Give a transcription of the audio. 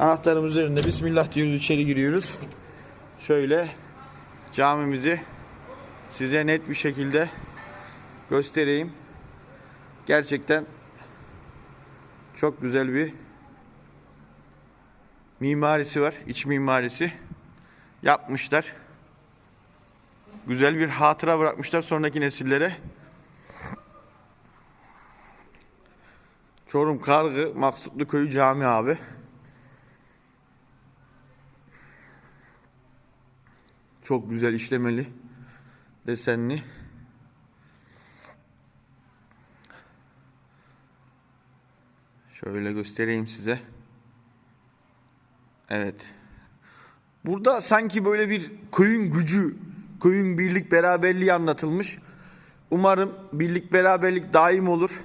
Anahtarımız üzerinde Bismillah diyoruz içeri giriyoruz. Şöyle camimizi size net bir şekilde göstereyim. Gerçekten çok güzel bir mimarisi var. iç mimarisi yapmışlar. Güzel bir hatıra bırakmışlar sonraki nesillere. Çorum Kargı Maksutlu Köyü Cami abi. Çok güzel işlemeli. Desenli. Şöyle göstereyim size. Evet. Burada sanki böyle bir köyün gücü, köyün birlik beraberliği anlatılmış. Umarım birlik beraberlik daim olur.